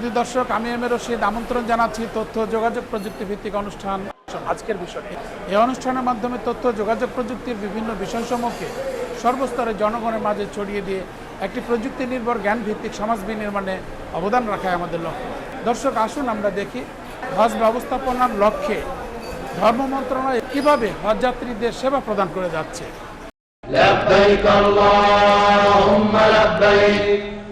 শুধু দর্শক, আমি এম এ রশিদ আমন্ত্রণ জানাচ্ছি তথ্য যোগাযোগ প্রযুক্তি ভিত্তিক অনুষ্ঠান আজকের বিষয় এই অনুষ্ঠানের মাধ্যমে তথ্য যোগাযোগ প্রযুক্তির বিভিন্ন বিষয় বিষয়সমূহকে সর্বস্তরে জনগণের মাঝে ছড়িয়ে দিয়ে একটি প্রযুক্তি নির্ভর জ্ঞান ভিত্তিক সমাজ বিনির্মাণে অবদান রাখাই আমাদের লক্ষ্য। দর্শক, আসুন আমরা দেখি হজ ব্যবস্থাপনার লক্ষ্যে ধর্ম মন্ত্রণালয় কীভাবে হজযাত্রীদের সেবা প্রদান করে যাচ্ছে।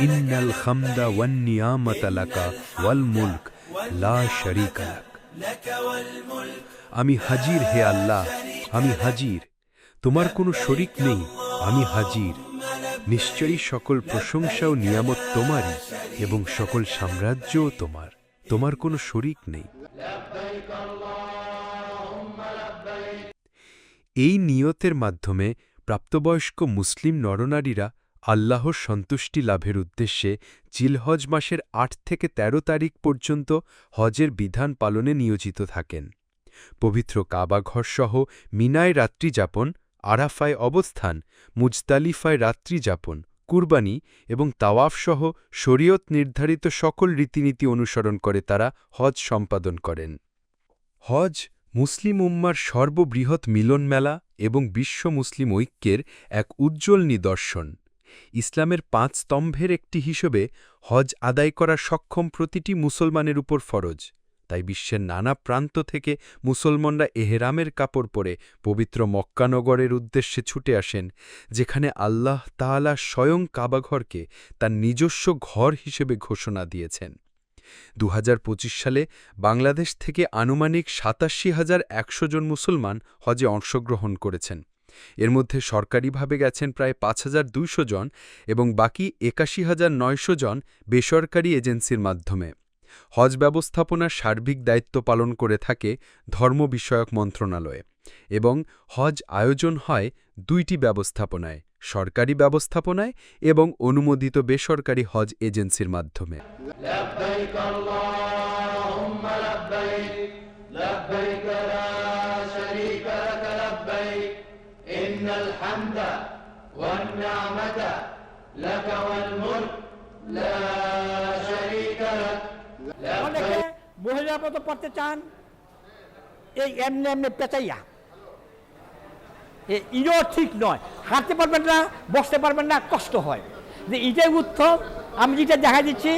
ইন্নাল হামদা ওয়ান ওয়াল মুলক, লা শারীকা আমি হাজির হে আল্লাহ, আমি হাজির। তোমার কোনো শরিক নেই, আমি হাজির। নিশ্চয়ই সকল প্রশংসা ও নিয়ামত তোমারই এবং সকল সাম্রাজ্যও তোমার। তোমার কোনো শরিক নেই। এই নিয়তের মাধ্যমে প্রাপ্তবয়স্ক মুসলিম নরনারীরা আল্লাহর সন্তুষ্টি লাভের উদ্দেশ্যে জিলহজ মাসের আট থেকে ১৩ তারিখ পর্যন্ত হজের বিধান পালনে নিয়োজিত থাকেন। পবিত্র কাবাঘরসহ মিনায় রাত্রিযাপন আরাফায় অবস্থান মুজদালিফায় রাত্রিযাপন কুরবানি এবং তাওয়াফসহ শরীয়ত নির্ধারিত সকল রীতিনীতি অনুসরণ করে তারা হজ সম্পাদন করেন। হজ মুসলিম উম্মার সর্ববৃহৎ মিলন মেলা এবং বিশ্ব মুসলিম ঐক্যের এক উজ্জ্বল নিদর্শন। ইসলামের পাঁচ স্তম্ভের একটি হিসেবে হজ আদায় করা সক্ষম প্রতিটি মুসলমানের উপর ফরজ। তাই বিশ্বের নানা প্রান্ত থেকে মুসলমানরা এহেরামের কাপড় পরে পবিত্র মক্কানগরের উদ্দেশ্যে ছুটে আসেন, যেখানে আল্লাহ তাআলা স্বয়ং কাবাঘরকে তার নিজস্ব ঘর হিসেবে ঘোষণা দিয়েছেন। দু হাজার পঁচিশ সালে বাংলাদেশ থেকে আনুমানিক সাতাশি হাজার একশো জন মুসলমান হজে অংশগ্রহণ করেছেন। এর মধ্যে সরকারিভাবে গেছেন প্রায় পাঁচ হাজার দুইশো জন এবং বাকি একাশি হাজার জন বেসরকারি এজেন্সির মাধ্যমে। হজ ব্যবস্থাপনার সার্বিক দায়িত্ব পালন করে থাকে ধর্ম বিষয়ক মন্ত্রণালয়ে এবং হজ আয়োজন হয় দুইটি ব্যবস্থাপনায়, সরকারি ব্যবস্থাপনায় এবং অনুমোদিত বেসরকারি হজ এজেন্সির মাধ্যমে। والنعمة لك والملك لا شريك لك অনেকে মহিলা মতো পড়তে চান এই এমনি এমনি পেঁচাইয়া ইও ঠিক নয় হাঁটতে পারবেন না বসতে পারবেন না কষ্ট হয় যে এটাই উত্তম আমি যেটা দেখা দিচ্ছি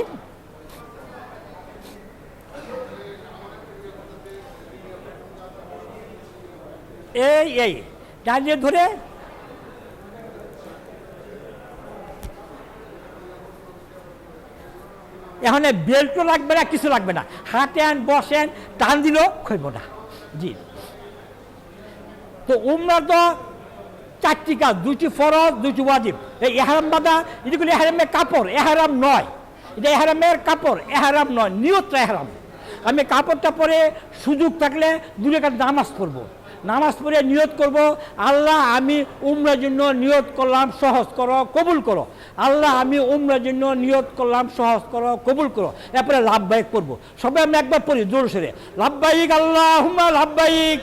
এই এই ডাইনে ধরে এখানে বেল্টও লাগবে না, কিছু লাগবে না। হাঁটেন, বসেন, টান দিলেও খইব না। জি। তো উমরা তো চারটি কাজ দুটি ফরজ দুটি ওয়াজিব। এই এহারাম বাদা এগুলো এহারামের কাপড়, এহারাম নয়। এটা এহারামের কাপড়, এহারাম নয় নিয়তটা এহারাম। আমি কাপড়টা পরে সুযোগ থাকলে দু রেখার নামাজ পড়ব। নামাজ পড়ে নিয়ত করব। আল্লাহ, আমি উমরার জন্য নিয়ত করলাম, সহজ করো, কবুল করো। আল্লাহ, আমি উমরার জন্য নিয়ত করলাম, সহজ করো, কবুল করো। এরপরে লাভবাহিক পড়ব। সবাই আমি একবার পড়ি, জোর সরে। লাভবাহিক আল্লাহ হুমা লাভবাহিক।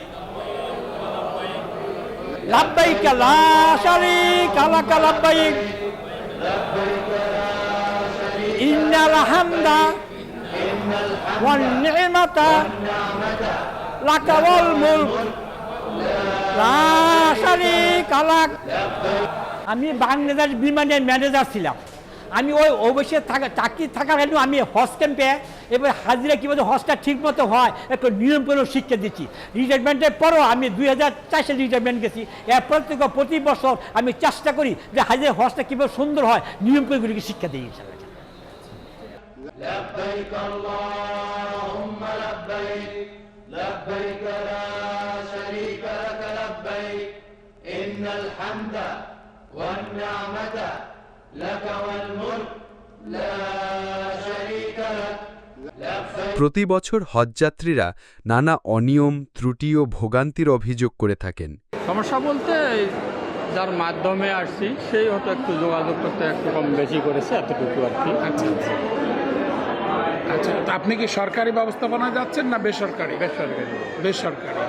লাভবাহিক, লা লাভবাহিক। আমি বাংলাদেশ বিমানের ম্যানেজার ছিলাম আমি ওই অবশ্যই থাকা চাকরি থাকার জন্য আমি হজ ক্যাম্পে এবার হাজিরা কীভাবে হজটা ঠিক মতো হয় একটু নিয়ম করে শিক্ষা দিচ্ছি রিটায়ারমেন্টের পরও আমি দুই হাজার চার সালে রিটায়ারমেন্ট গেছি এরপর থেকে প্রতি বছর আমি চেষ্টা করি যে হাজিরা হজটা কীভাবে সুন্দর হয় নিয়ম করে শিক্ষা দিই ইনশাল্লাহ لبيك اللهم لبيك لبيك لا شريك لك لبيك إن الحمد والنعمة لك والملك لا شريك لك لبيك প্রতি বছর হজযাত্রীরা নানা অনিয়ম ত্রুটি ও ভোগান্তির অভিযোগ করে থাকেন সমস্যা বলতে এই যার মাধ্যমে আসছি সেই হয়তো একটু যোগাযোগ করতে একটু কম বেশি করেছে এতটুকু আর কি আচ্ছা আচ্ছা আচ্ছা তো আপনি কি সরকারি ব্যবস্থাপনায় যাচ্ছেন না বেসরকারি বেসরকারি বেসরকারি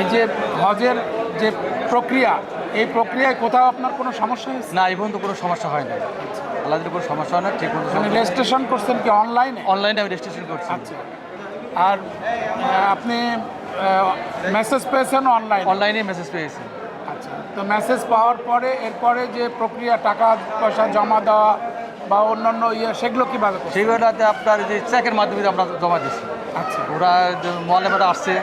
এই যে হজের যে প্রক্রিয়া এই প্রক্রিয়ায় কোথাও আপনার কোনো সমস্যা হয়েছে? না এই পর্যন্ত কোনো সমস্যা হয় না আল্লাহদের কোনো সমস্যা হয় না ঠিক মতো মানে রেজিস্ট্রেশন করছেন কি অনলাইনে অনলাইনে আমি রেজিস্ট্রেশন করছি। আচ্ছা। আর আপনি মেসেজ পেয়েছেন অনলাইন অনলাইনে মেসেজ পেয়েছি। আচ্ছা। তো মেসেজ পাওয়ার পরে এরপরে যে প্রক্রিয়া টাকা পয়সা জমা দেওয়া বা অন্যান্য ইয়ে সেগুলো কীভাবে সেইগুলোতে আপনার যে চেকের মাধ্যমে আমরা জমা দিচ্ছি আচ্ছা। ওরা মলেমাটা আসছে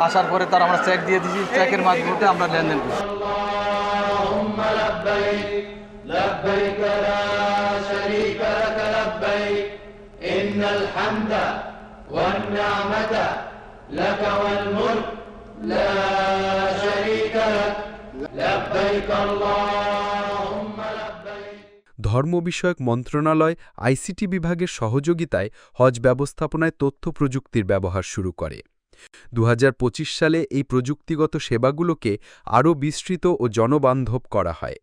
আসার পরে তার আমরা চেক দিয়ে দিচ্ছি চেকের মাধ্যমে আমরা লেনদেন করছি اللهم لبيك لبيك لا شريك لك لبيك إن الحمد والنعمة لك والملك لا شريك لك لبيك اللهم لبيك ধর্ম বিষয়ক মন্ত্রণালয় আইসিটি বিভাগের সহযোগিতায় হজ ব্যবস্থাপনায় তথ্য প্রযুক্তির ব্যবহার শুরু করে দু হাজার পঁচিশ সালে এই প্রযুক্তিগত সেবাগুলোকে আরও বিস্তৃত ও জনবান্ধব করা হয়।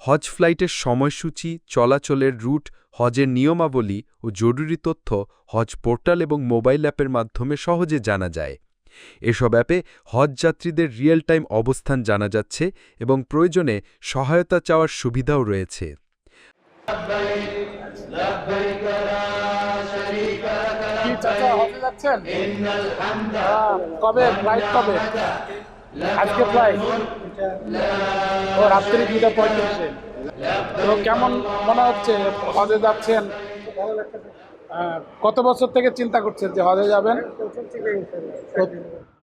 হজ ফ্লাইটের সময়সূচি, চলাচলের রুট, হজের নিয়মাবলী ও জরুরি তথ্য হজ পোর্টাল এবং মোবাইল অ্যাপের মাধ্যমে সহজে জানা যায়। এসব অ্যাপে হজযাত্রীদের রিয়েল টাইম অবস্থান জানা যাচ্ছে এবং প্রয়োজনে সহায়তা চাওয়ার সুবিধাও রয়েছে। তো কেমন মনে হচ্ছে? হজে যাচ্ছেন? কত বছর থেকে চিন্তা করছেন যে হজে যাবেন?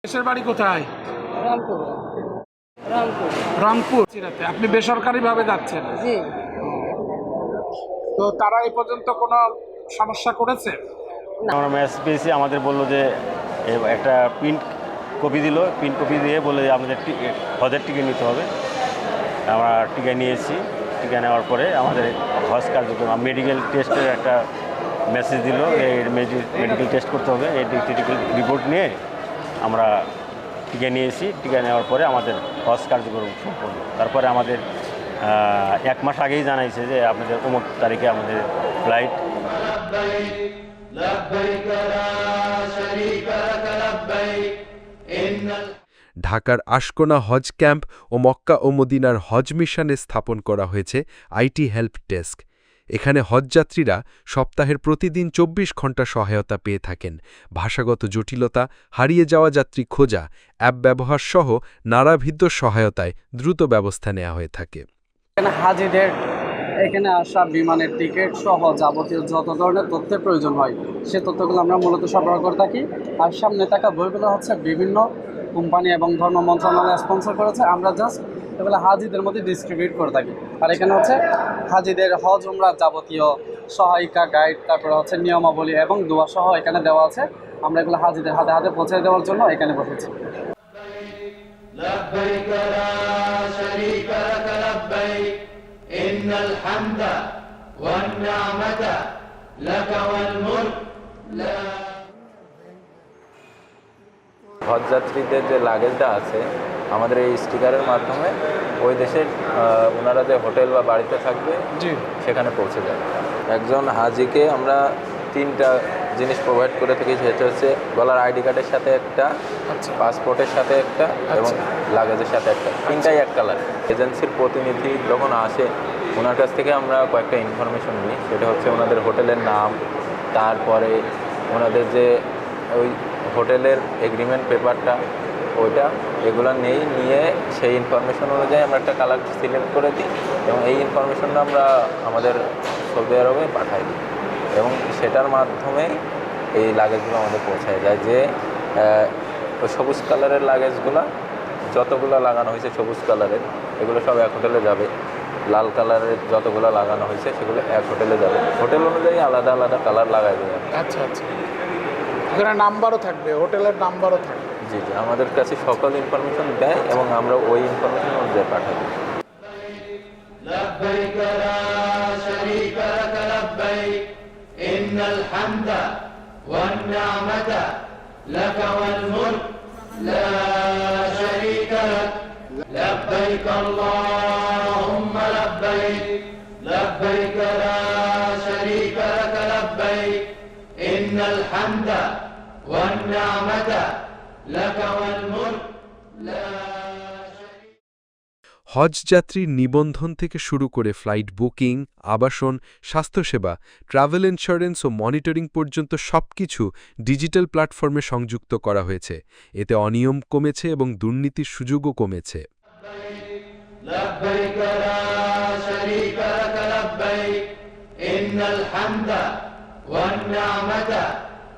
দেশের বাড়ি কোথায়? রংপুর সিরাতে। আপনি বেসরকারি ভাবে যাচ্ছেন তো তারা এই পর্যন্ত কোনো সমস্যা করেছে? আমরা মেসেজ পেয়েছি আমাদের বলল যে এ একটা প্রিন্ট কপি দিল প্রিন্ট কপি দিয়ে বলে যে আমাদের হজের টিকিট নিতে হবে। আমরা টিকা নিয়েছি টিকা নেওয়ার পরে আমাদের হজ কার্যক্রম মেডিকেল টেস্টের একটা মেসেজ দিল এর মেডিকেল টেস্ট করতে হবে। এই রিপোর্ট নিয়ে আমরা টিকা নিয়েছি। টিকা নেওয়ার পরে আমাদের হজ কার্যক্রম সম্পন্ন। তারপরে আমাদের এক মাস আগেই জানাইছে যে আপনাদের অমুক তারিখে আমাদের ফ্লাইট ঢাকার আশকোনা হজ ক্যাম্প ও মক্কা ও মদিনার হজ মিশনে স্থাপন করা হয়েছে আইটি হেল্প ডেস্ক। এখানে হজযাত্রীরা সপ্তাহের প্রতিদিন চব্বিশ ঘণ্টা সহায়তা পেয়ে থাকেন। ভাষাগত জটিলতা, হারিয়ে যাওয়া যাত্রী খোঁজা, অ্যাপ ব্যবহার সহ নানাভিদ্য সহায়তায় দ্রুত ব্যবস্থা নেওয়া হয়ে থাকে। হাজিদের এখানে আসা বিমানের টিকিট সহ যাবতীয় যত ধরনের তথ্যের প্রয়োজন হয়, সে তথ্যগুলো আমরা মূলত সরবরাহ করে থাকি। আর সামনে থাকা বইগুলো হচ্ছে বিভিন্ন কোম্পানি এবং ধর্ম মন্ত্রণালয় স্পন্সর করেছে। আমরা জাস্ট এগুলো হাজিদের মধ্যে ডিস্ট্রিবিউট করে থাকি। আর এখানে হচ্ছে হাজিদের হজ, উমরা যাবতীয় সহায়িকা গাইড তারপরে হচ্ছে নিয়মাবলী এবং দোয়া সহ এখানে দেওয়া আছে। আমরা এগুলো হাজিদের হাতে হাতে পৌঁছে দেওয়ার জন্য এখানে বসেছি। إن الحمد والنعمة لك والملك لا হজযাত্রীদের যে লাগেজটা আছে আমাদের এই স্টিকারের মাধ্যমে ওই দেশের আহ, ওনারা যে হোটেল বা বাড়িতে থাকবে জি সেখানে পৌঁছে যাবে একজন হাজিকে আমরা তিনটা জিনিস প্রোভাইড করে থাকি সেটা হচ্ছে গলার আইডি কার্ডের সাথে একটা আচ্ছা পাসপোর্টের সাথে একটা এবং লাগেজের সাথে একটা তিনটাই এক কালার এজেন্সির প্রতিনিধি যখন আসে ওনার কাছ থেকে আমরা কয়েকটা ইনফরমেশন নিই। সেটা হচ্ছে ওনাদের হোটেলের নাম, তারপরে ওনাদের যে ওই হোটেলের এগ্রিমেন্ট পেপারটা ওইটা এগুলো নেই, নিয়ে সেই ইনফরমেশন অনুযায়ী আমরা একটা কালার সিলেক্ট করে দিই এবং এই ইনফরমেশনটা আমরা আমাদের সৌদি আরবে পাঠাই দিই এবং সেটার মাধ্যমেই এই লাগেজগুলো আমাদের পৌঁছায় যায় যে ওই সবুজ কালারের লাগেজগুলো যতগুলো লাগানো হয়েছে সবুজ কালারের এগুলো সব এক হোটেলে যাবে। লাল কালারের যতগুলো লাগানো হয়েছে সেগুলো এক হোটেলে যাবে হোটেল অনুযায়ী আলাদা আলাদা কালার লাগাই দেবে আচ্ছা আচ্ছা এখানে নাম্বারও থাকবে হোটেলের নাম্বারও থাকবে জি জি আমাদের কাছে সকল ইনফরমেশন দেয় এবং আমরা ওই ইনফরমেশন অনুযায়ী পাঠাই لبيك لا شريك لك لبيك إن الحمد والنعمة لك والملك لا شريك لك لبيك اللهم والنعمة لك والملك لا شريك হজযাত্রীর নিবন্ধন থেকে শুরু করে ফ্লাইট বুকিং আবাসন স্বাস্থ্যসেবা ট্রাভেল ইন্স্যুরেন্স ও মনিটরিং পর্যন্ত সবকিছু ডিজিটাল প্ল্যাটফর্মে সংযুক্ত করা হয়েছে এতে অনিয়ম কমেছে এবং দুর্নীতির সুযোগও কমেছে لبيك لا شريك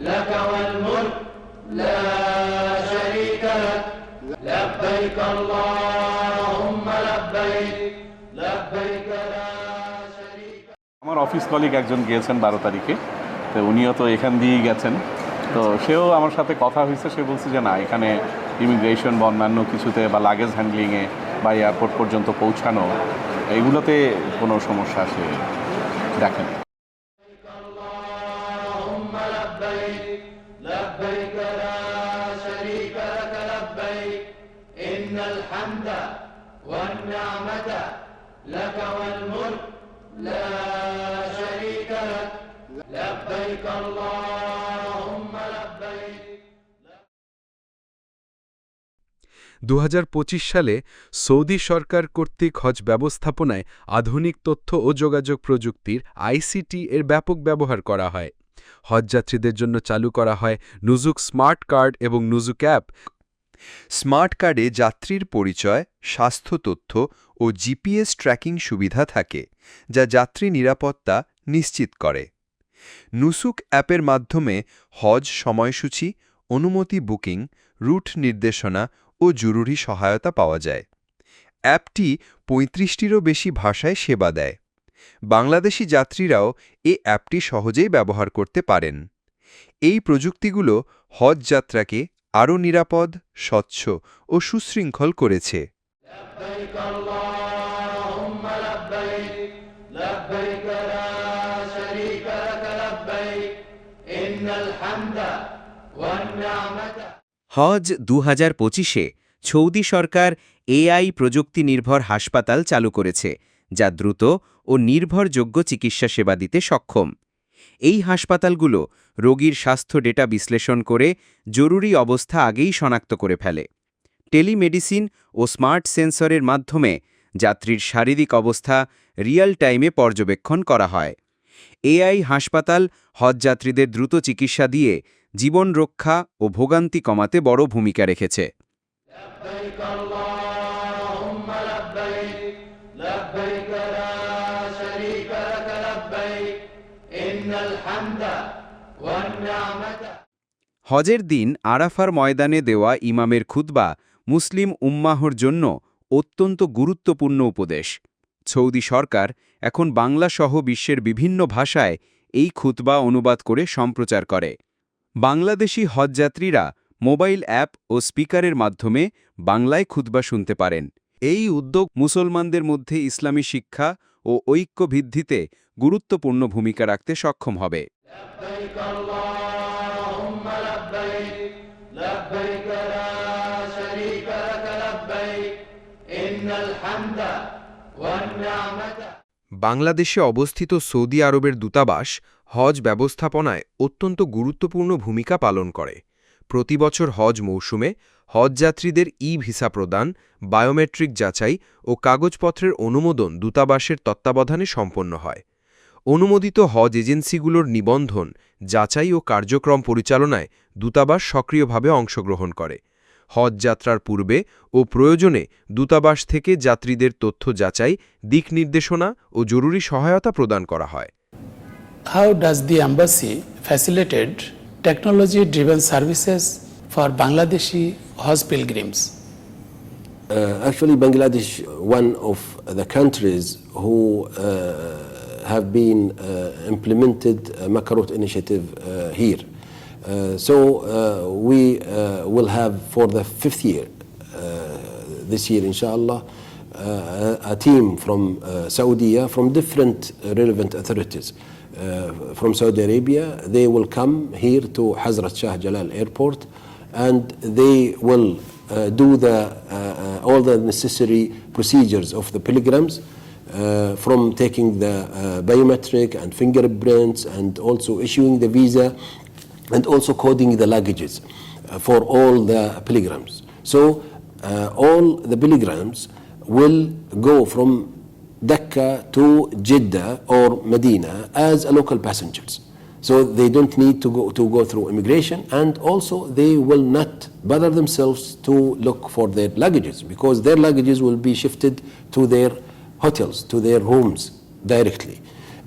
لك والملك لا شريك لك لبيك اللهم لبيك لبيك لا شريك আমার অফিস কলিগ একজন গিয়েছেন বারো তারিখে তো উনিও তো এখান দিয়েই গেছেন তো সেও আমার সাথে কথা হয়েছে সে বলছে যে না এখানে ইমিগ্রেশন বা অন্যান্য কিছুতে বা লাগেজ হ্যান্ডলিংয়ে বা এয়ারপোর্ট পর্যন্ত পৌঁছানো এগুলোতে কোনো সমস্যা সে দেখেন দু হাজার পঁচিশ সালে সৌদি সরকার কর্তৃক হজ ব্যবস্থাপনায় আধুনিক তথ্য ও যোগাযোগ প্রযুক্তির আইসিটি এর ব্যাপক ব্যবহার করা হয়। হজযাত্রীদের জন্য চালু করা হয় নুজুক স্মার্ট কার্ড এবং নুজুক অ্যাপ। স্মার্ট কার্ডে যাত্রীর পরিচয়, স্বাস্থ্য তথ্য ও জিপিএস ট্র্যাকিং সুবিধা থাকে, যা যাত্রী নিরাপত্তা নিশ্চিত করে। নুসুক অ্যাপের মাধ্যমে হজ সময়সূচি, অনুমতি বুকিং, রুট নির্দেশনা ও জরুরি সহায়তা পাওয়া যায় অ্যাপটি পঁয়ত্রিশটিরও বেশি ভাষায় সেবা দেয় বাংলাদেশি যাত্রীরাও এ অ্যাপটি সহজেই ব্যবহার করতে পারেন এই প্রযুক্তিগুলো হজ যাত্রাকে আরও নিরাপদ স্বচ্ছ ও সুশৃঙ্খল করেছে لبيك اللهم لبيك لبيك لا شريك لك لبيك إن الحمد والنعمة হজ দু হাজার পঁচিশে সৌদি সরকার এআই প্রযুক্তি নির্ভর হাসপাতাল চালু করেছে, যা দ্রুত ও নির্ভরযোগ্য চিকিৎসা সেবা দিতে সক্ষম। এই হাসপাতালগুলো রোগীর স্বাস্থ্য ডেটা বিশ্লেষণ করে জরুরি অবস্থা আগেই শনাক্ত করে ফেলে। টেলিমেডিসিন ও স্মার্ট সেন্সরের মাধ্যমে যাত্রীর শারীরিক অবস্থা রিয়েল টাইমে পর্যবেক্ষণ করা হয়। এআই হাসপাতাল হজযাত্রীদের দ্রুত চিকিৎসা দিয়ে জীবন রক্ষা ও ভোগান্তি কমাতে বড় ভূমিকা রেখেছে। হজের দিন আরাফার ময়দানে দেওয়া ইমামের খুতবা মুসলিম উম্মাহর জন্য অত্যন্ত গুরুত্বপূর্ণ উপদেশ। সৌদি সরকার এখন বাংলাসহ বিশ্বের বিভিন্ন ভাষায় এই খুতবা অনুবাদ করে সম্প্রচার করে। বাংলাদেশি হজযাত্রীরা মোবাইল অ্যাপ ও স্পিকারের মাধ্যমে বাংলায় খুতবা শুনতে পারেন এই উদ্যোগ মুসলমানদের মধ্যে ইসলামী শিক্ষা ও ঐক্য ভিত্তিতে গুরুত্বপূর্ণ ভূমিকা রাখতে সক্ষম হবে لبيك اللهم لبيك لبيك لا شريك لك لبيك إن الحمد والنعمة বাংলাদেশে অবস্থিত সৌদি আরবের দূতাবাস হজ ব্যবস্থাপনায় অত্যন্ত গুরুত্বপূর্ণ ভূমিকা পালন করে। প্রতি বছর হজ মৌসুমে হজযাত্রীদের ই ভিসা প্রদান, বায়োমেট্রিক যাচাই ও কাগজপত্রের অনুমোদন দূতাবাসের তত্ত্বাবধানে সম্পন্ন হয়। অনুমোদিত হজ এজেন্সিগুলোর নিবন্ধন, যাচাই ও কার্যক্রম পরিচালনায় দূতাবাস সক্রিয়ভাবে অংশগ্রহণ করে। হজযাত্রার পূর্বে ও প্রয়োজনে দূতাবাস থেকে যাত্রীদের তথ্য যাচাই দিক নির্দেশনা ও জরুরি সহায়তা প্রদান করা হয়। How does the embassy facilitated technology driven services for Bangladeshi Hajj pilgrims actually Bangladesh one of the countries who have been implemented মাকারোথ initiative here Uh, so uh, we uh, will have for the fifth year this year, inshallah, a team from Saudi, from different relevant authorities. Uh, from Saudi Arabia, they will come here to Hazrat Shah Jalal Airport and they will uh, do the, uh, all the necessary procedures of the pilgrims from taking the biometric and fingerprints and also issuing the visa and also coding the luggages uh, for all the pilgrims. So uh, all the pilgrims will go from Dhaka to Jeddah or Medina as a local passengers. So they don't need to go, to go through immigration and also they will not bother themselves to look for their luggages because their luggages will be shifted to their hotels, to their rooms directly.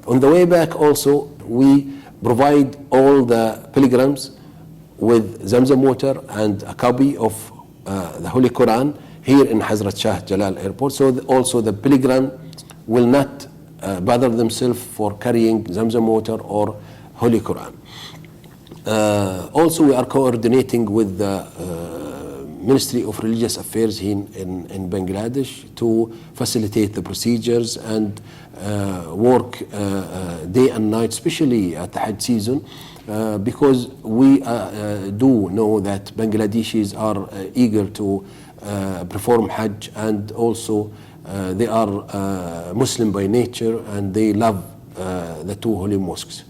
On the way back also we provide all the pilgrims with Zamzam water and a copy of uh, the Holy Quran here in Hazrat Shah Jalal Airport. So the- also the pilgrim will not uh, bother themselves for carrying Zamzam water or Holy Quran. Uh, also, we are coordinating with the uh, Ministry of Religious Affairs in, in, in Bangladesh to facilitate the procedures and work uh, uh, day and night, especially at the Hajj season, uh, because we uh, uh, do know that Bangladeshis are uh, eager to uh, perform Hajj and also uh, they are uh, Muslim by nature and they love uh, the two holy mosques.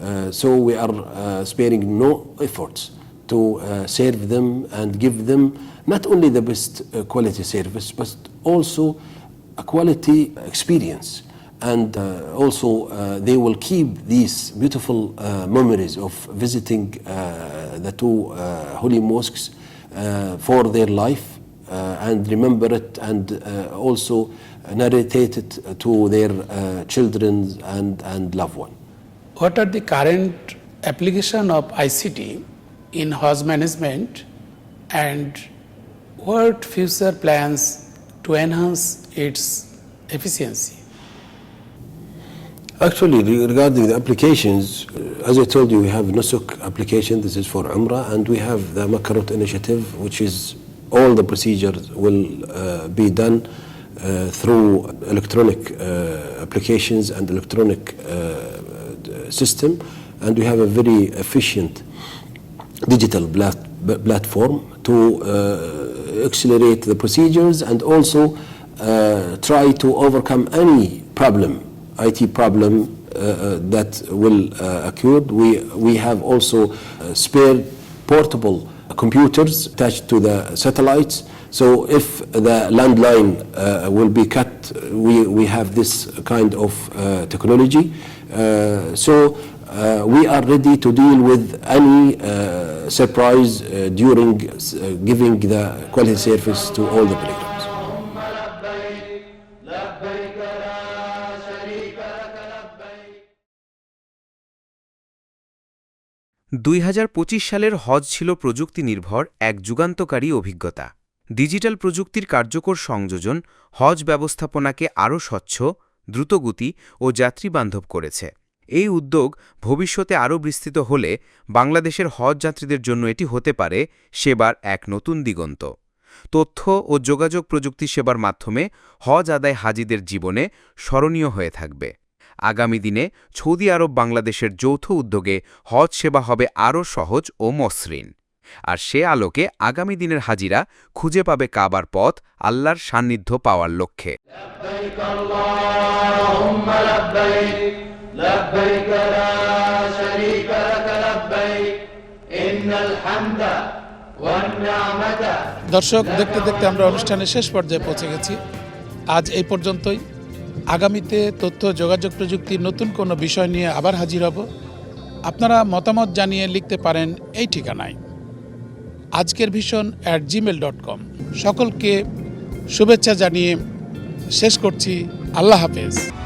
Uh, so we are uh, sparing no efforts to uh, serve them and give them not only the best uh, quality service but also a quality experience and uh, also uh, they will keep these beautiful uh, memories of visiting uh, the two uh, holy mosques uh, for their life and remember it and also narrate it to their children and, and loved ones. What are the current application of ICT in Hajj management and what future plans to enhance its efficiency? Actually, regarding the applications, uh, as I told you, we have Nusuk application, this is for Umrah, and we have the Makarut initiative, which is all the procedures will uh, be done uh, through electronic uh, applications and electronic uh, system, and we have a very efficient digital plat- platform to uh, accelerate the procedures and also try to overcome any problem, IT problem uh, uh, that will uh, occur. We, we have also spare portable computers attached to the satellites. So if the landline uh, will be cut, we, we have this kind of uh, technology. Uh, so we are ready to deal with any surprise during giving the quality service to all the pilgrims. দুই হাজার পঁচিশ সালের হজ ছিল প্রযুক্তি নির্ভর এক যুগান্তকারী অভিজ্ঞতা। ডিজিটাল প্রযুক্তির কার্যকর সংযোজন হজ ব্যবস্থাপনাকে আরও স্বচ্ছ, দ্রুতগতি ও যাত্রীবান্ধব করেছে। এই উদ্যোগ ভবিষ্যতে আরও বিস্তৃত হলে বাংলাদেশের হজ যাত্রীদের জন্য এটি হতে পারে সেবার এক নতুন দিগন্ত। তথ্য ও যোগাযোগ প্রযুক্তি সেবার মাধ্যমে হজ আদায় হাজিদের জীবনে স্মরণীয় হয়ে থাকবে। আগামী দিনে সৌদি আরব বাংলাদেশের যৌথ উদ্যোগে হজ সেবা হবে আরও সহজ ও মসৃণ। আর সে আলোকে আগামী দিনের হাজিরা খুঁজে পাবে কাবার পথ, আল্লাহর সান্নিধ্য পাওয়ার লক্ষ্যে। দর্শক, দেখতে দেখতে আমরা অনুষ্ঠানের শেষ পর্যায়ে পৌঁছে গেছি। আজ এই পর্যন্তই। আগামীতে তথ্য, যোগাযোগ প্রযুক্তির নতুন কোনো বিষয় নিয়ে আবার হাজির হব। আপনারা মতামত জানিয়ে লিখতে পারেন এই ঠিকানায়। আজকের ভীষণ অ্যাট জিমেল ডট কম সকলকে শুভেচ্ছা জানিয়ে শেষ করছি। আল্লাহ হাফেজ।